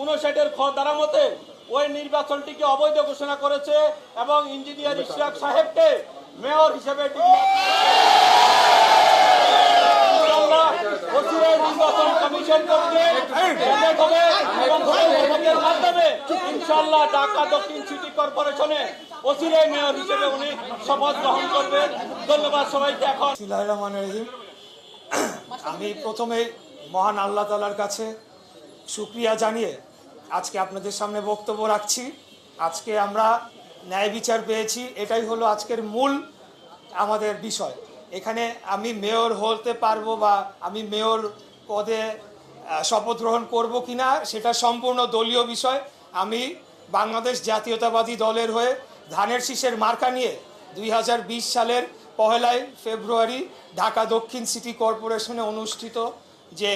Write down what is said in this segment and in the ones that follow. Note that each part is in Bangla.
উনষাটের খ ধারা মতে ওই নির্বাচনটিকে অবৈধ ঘোষণা করেছে এবং ইঞ্জিনিয়ার ইশরাক সাহেবকে মেয়র হিসেবে নির্বাচন কমিশন করবে ডেট হবে এবং ভোটের মাধ্যমে ইনশাআল্লাহ ঢাকা দক্ষিণ সিটি কর্পোরেশনে মেয়র হিসেবে উনি শপথ গ্রহণ করবেন। ধন্যবাদ সবাইকে এখন। আমি প্রথমে মহান আল্লাহ তালার কাছে সুক্রিয়া জানিয়ে আজকে আপনাদের সামনে বক্তব্য রাখছি। আজকে আমরা ন্যায় বিচার পেয়েছি, এটাই হলো আজকের মূল আমাদের বিষয়। এখানে আমি মেয়র হতে পারব বা আমি মেয়র পদে শপথ গ্রহণ করব কিনা, সেটা সম্পূর্ণ দলীয় বিষয়। আমি বাংলাদেশ জাতীয়তাবাদী দলের হয়ে ধানের শীষের মার্কা নিয়ে দুই হাজার বিশ সালের পহেলাই ফেব্রুয়ারি ঢাকা দক্ষিণ সিটি কর্পোরেশনে অনুষ্ঠিত যে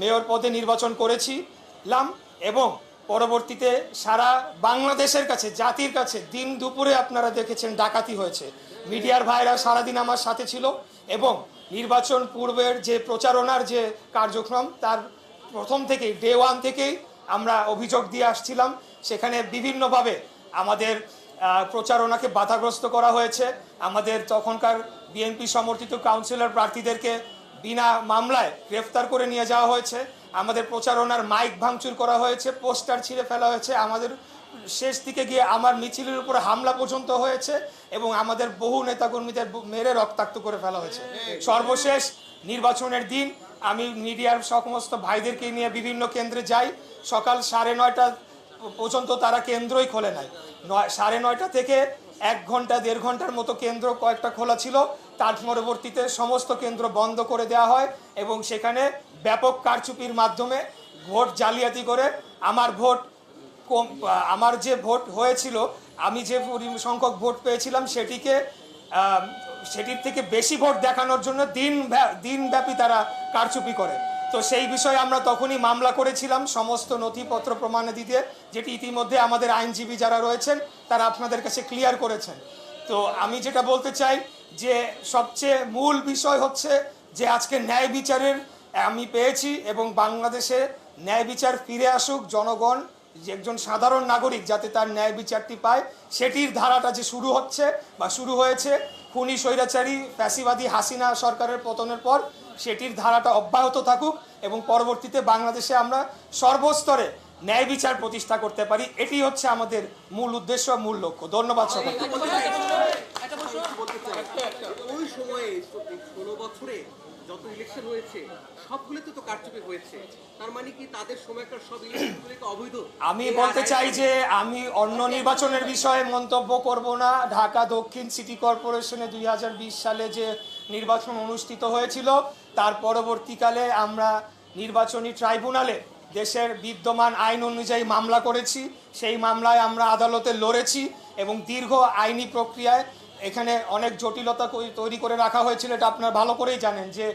মেয়র পদে নির্বাচন করেছিলাম। এবং পরবর্তীতে সারা বাংলাদেশের কাছে, জাতির কাছে দিন দুপুরে আপনারা দেখেছেন ডাকাতি হয়েছে। মিডিয়ার ভাইরা সারাদিন আমার সাথে ছিল এবং নির্বাচন পূর্বের যে প্রচারণার যে কার্যক্রম, তার প্রথম থেকেই ডে ওয়ান থেকেই আমরা অভিযোগ দিয়ে আসছিলাম। সেখানে বিভিন্নভাবে আমাদের প্রচারণাকে বাধাগ্রস্ত করা হয়েছে। আমাদের তখনকার বিএনপি সমর্থিত কাউন্সিলর প্রার্থীদেরকে বিনা মামলায় গ্রেফতার করে নিয়ে যাওয়া হয়েছে। আমাদের প্রচারণার মাইক ভাঙচুর করা হয়েছে, পোস্টার ছিঁড়ে ফেলা হয়েছে। আমাদের শেষ দিকে গিয়ে আমার মিছিলের উপরে হামলা পর্যন্ত হয়েছে এবং আমাদের বহু নেতাকর্মীদের মেরে রক্তাক্ত করে ফেলা হয়েছে। সর্বশেষ নির্বাচনের দিন আমি মিডিয়ার সমস্ত ভাইদেরকে নিয়ে বিভিন্ন কেন্দ্রে যাই। সকাল সাড়ে নয়টা পর্যন্ত তারা কেন্দ্রই খোলে নাই। সাড়ে নয়টা থেকে এক ঘণ্টা, দেড় ঘণ্টার মতো কেন্দ্র কয়েকটা খোলা ছিল। তার পরবর্তীতে সমস্ত কেন্দ্র বন্ধ করে দেওয়া হয় এবং সেখানে ব্যাপক কারচুপির মাধ্যমে ভোট জালিয়াতি করে আমার ভোট কম, আমার যে ভোট হয়েছিল, আমি যে সংখ্যক ভোট পেয়েছিলাম সেটিকে সেটির থেকে বেশি ভোট দেখানোর জন্য দিন দিনব্যাপী তারা কারচুপি করে। তো সেই বিষয়ে আমরা তখনই মামলা করেছিলাম সমস্ত নথিপত্র প্রমাণে দিতে, যেটি ইতিমধ্যে আমাদের আইনজীবী যারা রয়েছেন, তারা আপনাদের কাছে ক্লিয়ার করেছেন। তো আমি যেটা বলতে চাই যে সবচেয়ে মূল বিষয় হচ্ছে যে আজকে ন্যায় বিচারের, আমি পেয়েছি এবং বাংলাদেশে ন্যায় বিচার ফিরে আসুক, জনগণ, যে একজন সাধারণ নাগরিক যাতে তার ন্যায় বিচারটি পায়, সেটির ধারাটা যে শুরু হচ্ছে বা শুরু হয়েছে, খুনি, স্বৈরাচারী, ফ্যাসিবাদী হাসিনা সরকারের পতনের পর, সেটির ধারাটা অব্যাহত থাকুক এবং পরবর্তীতে বাংলাদেশে আমরা সর্বস্তরে ন্যায় বিচার প্রতিষ্ঠা করতে পারি এটি হচ্ছে আমাদের মূল উদ্দেশ্য মূল লক্ষ্য। ধন্যবাদ চাই ওই সময়ে ষোলো বছরে যত ইলেকশন হয়েছে সবগুলোতে তো কারচুপি হয়েছে। তার মানে কি তাদের সময়কার সব ইলেকশনগুলোকে অবৈধ? আমি বলতে চাই যে আমি অন্য নির্বাচনের বিষয়ে মন্তব্য করব না। ঢাকা দক্ষিণ সিটি কর্পোরেশনে দুই হাজার বিশ সালে যে নির্বাচন অনুষ্ঠিত হয়েছিল তার পরবর্তীকালে আমরা নির্বাচনী ট্রাইব্যুনালে দেশের বিদ্যমান আইন অনুযায়ী মামলা করেছি। সেই মামলায় আমরা আদালতে লড়েছি এবং দীর্ঘ আইনি প্রক্রিয়ায় এখানে অনেক জটিলতা তৈরি করে রাখা হয়েছিল, এটা আপনারা ভালো করেই জানেন যে